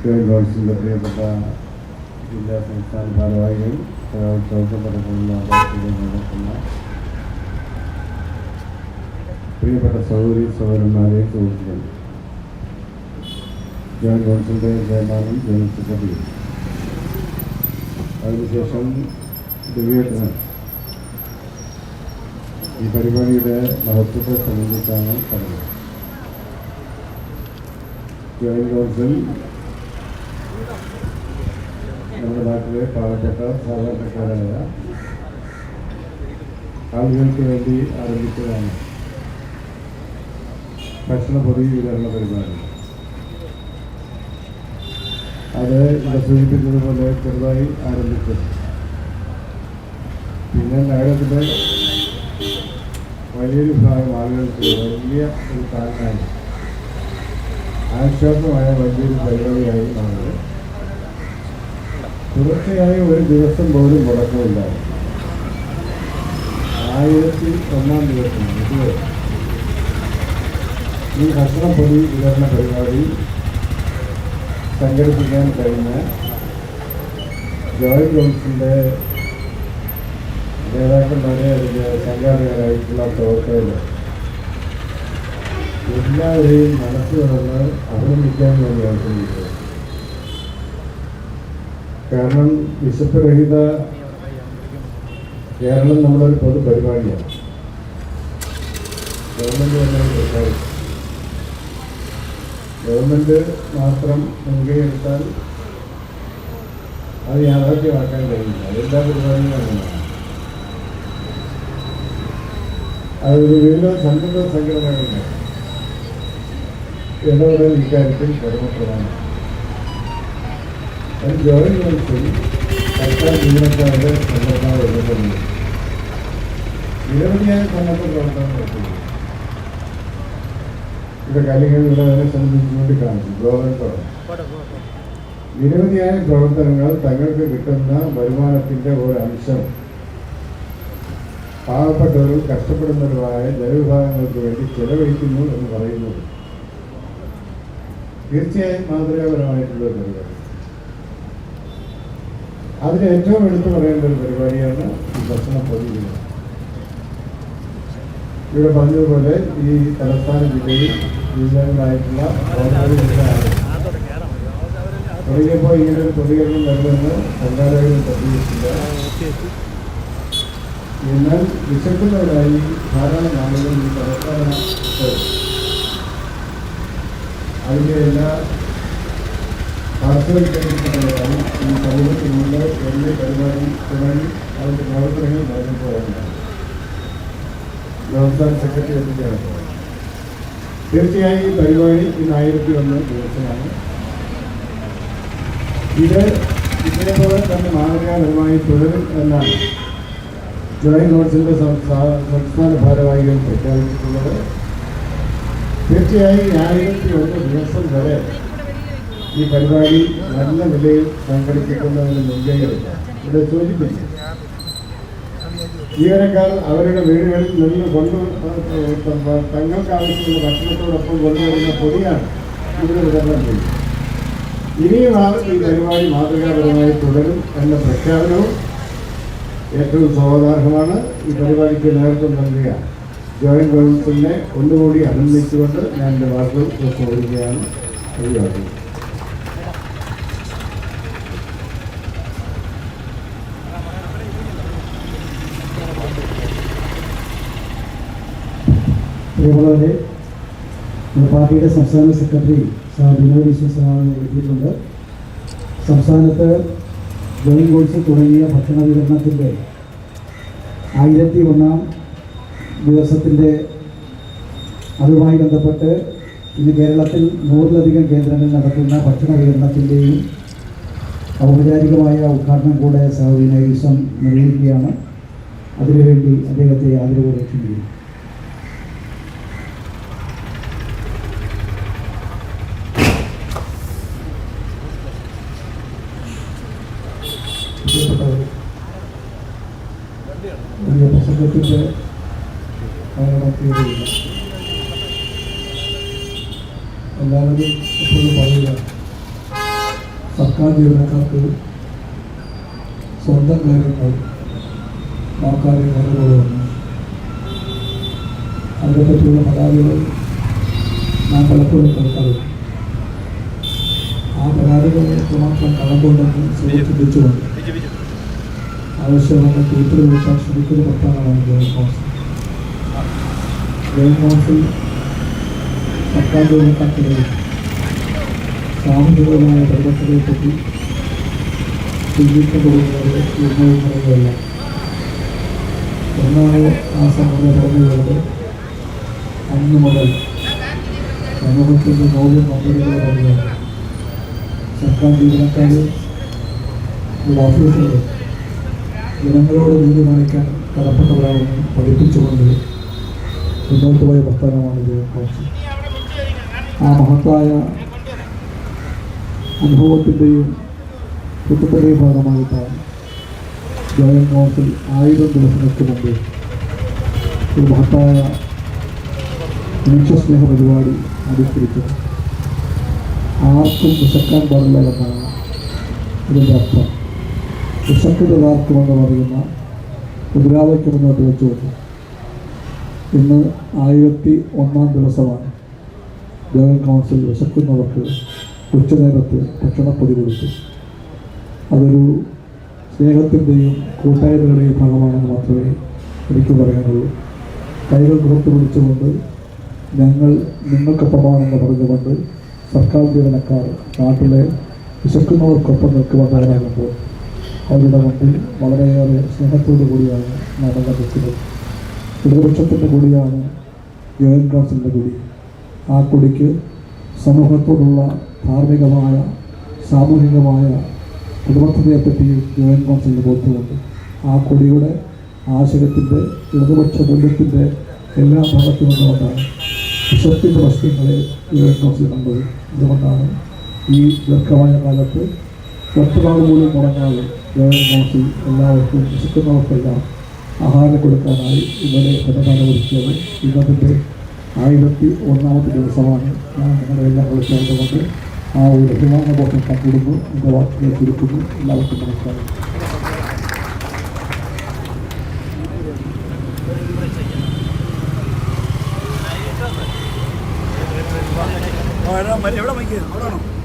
കൗൺസിലിന്റെ പ്രിയപ്പെട്ട ജില്ലാ സംസ്ഥാന ഭാരവാഹികൾ ചോദിക്കപ്പെട്ടിട്ടുള്ള നടക്കുന്ന പ്രിയപ്പെട്ട സൗകര്യ സഹോദരന്മാരെ സുഹൃത്തുക്കൾ ജോയിന്റ് കൗൺസിലിന്റെ ചെയർമാനും ജനറൽ സെക്രട്ടറിയും അതിനുശേഷം ദിവ്യേട്ടന്. ഈ പരിപാടിയുടെ മഹത്വത്തെ സംബന്ധിച്ചാണ് പറഞ്ഞത് ജോയിന്റ് കൗൺസിൽ നമ്മുടെ നാട്ടിലെ പാവപ്പെട്ട സാധാരണക്കാരായ ആളുകൾക്ക് വേണ്ടി ആരംഭിച്ചതാണ് ഭക്ഷണ വിതരണ പരിപാടി. അത് ഇവിടെ സൂചിപ്പിച്ചതുപോലെ ചെറുതായി ആരംഭിച്ചു. പിന്നെ നഗരത്തിലെ വലിയൊരു ഭാഗം ആളുകൾക്ക് വലിയ ഒരു കാരണമായി ആശ്വാസമായ വലിയൊരു പരിപാടിയായി മാറുന്നത് തുടർച്ചയായി ഒരു ദിവസം പോലും മുടക്കമില്ല. ആയിരത്തി ഒന്നാം ദിവസം ഇതുവരെ. ഈ ഭക്ഷണപ്പൊടി വിതരണ പരിപാടി സംഘടിപ്പിക്കാൻ കഴിഞ്ഞ ജോയിൻ കൗൺസിലിന്റെ നേതാക്കന്മാരെ അതിന്റെ സംഘാടകരായിട്ടുള്ള പ്രവർത്തകർ എല്ലാവരെയും മനസ്സ് അഭിനന്ദിക്കാൻ വേണ്ടിയാണ് ശ്രമിച്ചത് കാരണം വിശപ്പ് രഹിത കേരളം നമ്മളൊരു പൊതു പരിപാടിയാണ്. ഗവൺമെന്റ് ഗവൺമെന്റ് മാത്രം മുൻകൈ എടുത്താൽ അത് യാഥാർത്ഥ്യമാക്കാൻ കഴിയില്ല. എല്ലാ അങ്ങനെയാണ്. അതൊരു വിവിധ സംഘടന സംഘടനകളുണ്ട് ഇടപെടൽ ഇക്കാര്യത്തിൽ കടമപ്രധാനം അത് ജോയിൻ കൗൺസിൽ സർക്കാർ ജീവനക്കാരുടെ സംഘടന ഇടപെടുന്നു നിരവധിയായ സന്നദ്ധ പ്രവർത്തനം നടത്തുന്നു ഇവിടെ ഇവിടെ അതിനെ സംബന്ധിച്ച് ചൂണ്ടിക്കാണിച്ചു ഗ്ലോബൽ നിരവധിയായ പ്രവർത്തനങ്ങൾ തങ്ങൾക്ക് കിട്ടുന്ന വരുമാനത്തിന്റെ ഒരു അംശം പാവപ്പെട്ടവരും കഷ്ടപ്പെടുന്നവരുമായ ജനവിഭാഗങ്ങൾക്ക് വേണ്ടി ചെലവഴിക്കുന്നു എന്ന് പറയുന്നത് തീർച്ചയായും മാതൃകാപരമായിട്ടുള്ള പരിപാടി അതിന് ഏറ്റവും എടുത്തു പറയേണ്ട ഒരു പരിപാടിയാണ് ഈ ഭക്ഷണ പൊതികൾ ഇവിടെ പറഞ്ഞതുപോലെ ഈ തലസ്ഥാന ജില്ലയിൽ വിവിധങ്ങളായിട്ടുള്ള തുടങ്ങിയപ്പോൾ ഇങ്ങനെ ഒരു പ്രതികരണം വരുമെന്ന് സംഘാടകരും പ്രതീക്ഷിച്ചില്ല. എന്നാൽ വിശക്കുന്നവരായി ധാരാളം ആളുകൾ ഈ തലസ്ഥാനത്ത് അതിന്റെ എല്ലാ പാർശ്വവൽക്കരിക്കപ്പെട്ടവരാണ് ഈ സമൂഹത്തിനുള്ള വലിയ പരിപാടി തുടങ്ങി അതിന്റെ പ്രവർത്തനങ്ങൾ നടന്നുപോകുന്നതാണ് സംസ്ഥാന സെക്രട്ടറി എത്തിക്കുകയാണ് തീർച്ചയായും ഈ പരിപാടി ഇന്ന് ആയിരത്തി ഒന്ന് ദിവസമാണ് ഇത് ഇതേപോലെ തന്നെ മാതൃകാപരമായി തുടരും എന്നാണ് ജോയിന്റ് കൗൺസിലിന്റെ സംസ്ഥാന ഭാരവാഹികൾ പ്രഖ്യാപിച്ചിട്ടുള്ളത് തീർച്ചയായും ആയിരത്തി ഒന്ന് ദിവസം വരെ ഈ പരിപാടി നല്ല നിലയിൽ സംഘടിപ്പിക്കുന്നതിന് മുൻകൈകളുണ്ട് ഇവിടെ സൂചിപ്പിച്ചു ജീവനക്കാർ അവരുടെ വീടുകളിൽ നിന്ന് കൊണ്ടു തങ്ങൾക്ക് ആവശ്യമുള്ള ഭക്ഷണത്തോടൊപ്പം കൊണ്ടുവരുന്ന പൊടിയാണ് ഇവിടെ വിതരണം ചെയ്തത് ഇനിയും ആ ഈ പരിപാടി മാതൃകാപരമായി തുടരും എന്ന പ്രഖ്യാപനവും ഏറ്റവും സ്വാഗതാർഹമാണ് ഈ പരിപാടിക്ക് നേതൃത്വം നൽകുക ജോയിന്റ് ഗവൺമെന്റിനെ ഒന്നുകൂടി അഭിനന്ദിച്ചുകൊണ്ട് ഞാൻ എന്റെ വാക്കുകൾ ചോദിക്കുകയാണ്. ഒഴിവാക്കുന്നത് നമ്മുടെ പാർട്ടിയുടെ സംസ്ഥാന സെക്രട്ടറി സാർ വിനോദ് വിശ്വ സാറിനെ എഴുതിയിട്ടുണ്ട് സംസ്ഥാനത്ത് ജോയിൻ കോഴ്സ് തുടങ്ങിയ ഭക്ഷണ വിതരണത്തിന്റെ ആയിരത്തി ഒന്നാം ദിവസത്തിന്റെ അതുമായി ബന്ധപ്പെട്ട് ഇന്ന് കേരളത്തിൽ നൂറിലധികം കേന്ദ്രങ്ങളിൽ നടത്തുന്ന ഭക്ഷണ വിതരണത്തിന്റെയും ഔപചാരികമായ ഉദ്ഘാടനം കൂടെ വിനോദ് വിശ്വം നിർവഹിക്കുകയാണ്. അതിനുവേണ്ടി അദ്ദേഹത്തെ ആദരവ് ലക്ഷ്യം പ്രിയപ്പെട്ടവരെ എല്ലാവരും എപ്പോഴും പറയുക സർക്കാർ ജീവനക്കാർക്ക് സ്വന്തം കാര്യങ്ങൾ നോക്കാതെ നിലകൊള്ളുന്നു അതിനെപ്പറ്റിയുള്ള പരാതികൾ നാം പലപ്പോഴും കേൾക്കാറുണ്ട്. ആ പരാതികളെ എത്രമാത്രം കടമ്പുണ്ടെന്ന് ചിന്തിച്ചുകൊണ്ട് ആവശ്യമായ തീർപ്പ് വിളിക്കാൻ ശ്രമിക്കുന്ന പത്താണ് ജോയിൻ കൗൺസിൽ ജോയിൻ കൗൺസിൽ സർക്കാർ ജീവനക്കാർക്കിടയിൽ സാമൂഹികമായ പ്രവർത്തനത്തെപ്പറ്റി പറ്റി ചിന്തിക്കപ്പെടുന്നത് നിർണയിക്കുന്നതല്ല എന്നാണ് ആ സമൂഹം പറഞ്ഞു വരുന്നത് അന്ന് മുതൽ സമൂഹത്തിന്റെ മൗല്യം പറയുകയാണ്. സർക്കാർ ജീവനക്കാർ ഓഫീസുകൾ ജനങ്ങളോട് നീതി കാണിക്കാൻ കടപ്പെട്ടവരാണെന്ന് പഠിപ്പിച്ചുകൊണ്ട് മുന്നോട്ട് പോയ പ്രസ്ഥാനമാണ് ഇത് കൗൺസിൽ ആ മഹത്തായ അനുഭവത്തിന്റെയും കുറ്റത്തിന്റെയും ഭാഗമായിട്ടാണ് ജോയൽ മോസിൽ ആയിരം ദിവസങ്ങൾക്ക് മുമ്പ് ഒരു മഹത്തായ മനുഷ്യസ്നേഹ പരിപാടി ആവിഷ്കരിച്ചത്. ആർക്കും വിശക്കാൻ പാടില്ല എന്നാണ് ഇതിന്റെ അർത്ഥം. വിശക്കുന്നതാർക്കുമെന്ന് പറയുന്ന മുദ്രാവാക്യം മുന്നോട്ട് വെച്ചുകൊണ്ട് ഇന്ന് ആയിരത്തി ഒന്നാം ദിവസമാണ്. ജോയിൻ കൗൺസിൽ വിശക്കുന്നവർക്ക് ഉച്ചനേരത്ത് ഭക്ഷണപ്പൊതി കൊടുത്തു അതൊരു സ്നേഹത്തിന്റെയും കൂട്ടായ്മയുടെയും ഭാഗമാണെന്ന് മാത്രമേ എനിക്ക് പറയാനുള്ളൂ. കൈകൾ പുറത്തു പിടിച്ചുകൊണ്ട് ഞങ്ങൾ നിങ്ങൾക്കൊപ്പമാണെന്ന് പറഞ്ഞുകൊണ്ട് സർക്കാർ ജീവനക്കാർ നാട്ടിലെ വിശക്കുന്നവർക്കൊപ്പം നിൽക്കുവാൻ തയ്യാറാകുമ്പോൾ അവരുടെ മുമ്പിൽ വളരെയേറെ സ്നേഹത്തോടു കൂടിയാണ് നടന്ന നിൽക്കുന്നത് ഇടതുപക്ഷത്തിന്റെ കൂടിയാണ് ജോയിൻ കൗൺസിലിന്റെ കൂടി. ആ കുടിക്ക് സമൂഹത്തോടുള്ള ധാർമ്മികമായ സാമൂഹികമായ പ്രതിബദ്ധതയെപ്പറ്റിയും ജോയിൻ കൗൺസിലിന് ബോധ്യമുണ്ട്. ആ കൊടിയുടെ ആശയത്തിന്റെ ഇടതുപക്ഷ മൂല്യത്തിന്റെ എല്ലാ ഭാഗത്തും നിന്നുകൊണ്ടാണ് വിശപ്പിന്റെ പ്രശ്നങ്ങളെ ജോയിൻ കൗൺസിൽ കണ്ടത്. അതുകൊണ്ടാണ് ഈ ദീർഘമായ കാലത്ത് ഒറ്റനാൾ പോലും മുടങ്ങാതെ ജോയിൻ കൗൺസിൽ എല്ലാവർക്കും വിശക്കുന്നവർക്കെല്ലാം ആഹാരം കൊടുക്കാനായി ഇവിടെ പരിപാടി ഇന്നത്തെ ആയിരത്തി ഒന്നാമത്തെ ദിവസമാണ് ഞാൻ നിങ്ങളെ എല്ലാം വിളിച്ചതുകൊണ്ട് ആ ഒരു അഭിമാനബോധം പങ്കിടുന്നു. എന്റെ വാക്കുകളെ ചുരുക്കുന്നു. എല്ലാവർക്കും നമസ്കാരം. എവിടെ മൈക്ക് അവിടെ